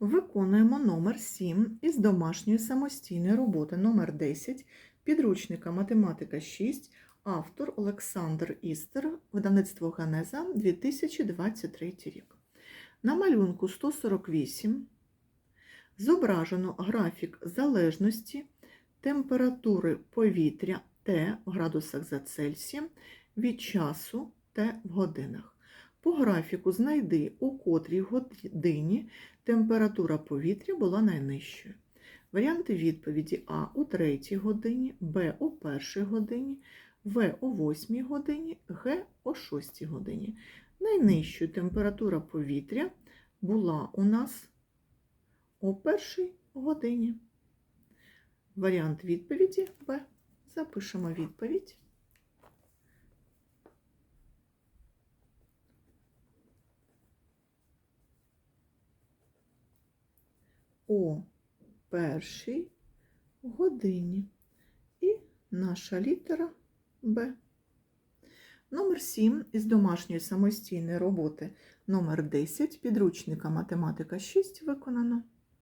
Виконуємо номер 7 із домашньої самостійної роботи номер 10 підручника Математика 6, автор Олександр Істер, видавництво Ганеза 2023 рік. На малюнку 148 зображено графік залежності температури повітря Т в градусах за Цельсієм від часу Т в годинах. По графіку знайди, у котрій годині температура повітря була найнижчою. Варіанти відповіді А у 3 годині, Б у 1 годині, В у 8 годині, Г у 6 годині. Найнижчою температура повітря була у нас у 1 годині. Варіант відповіді Б. Запишемо відповідь. О першій годині. І наша літера Б. Номер 7 із домашньої самостійної роботи номер 10 підручника Математика 6 виконано.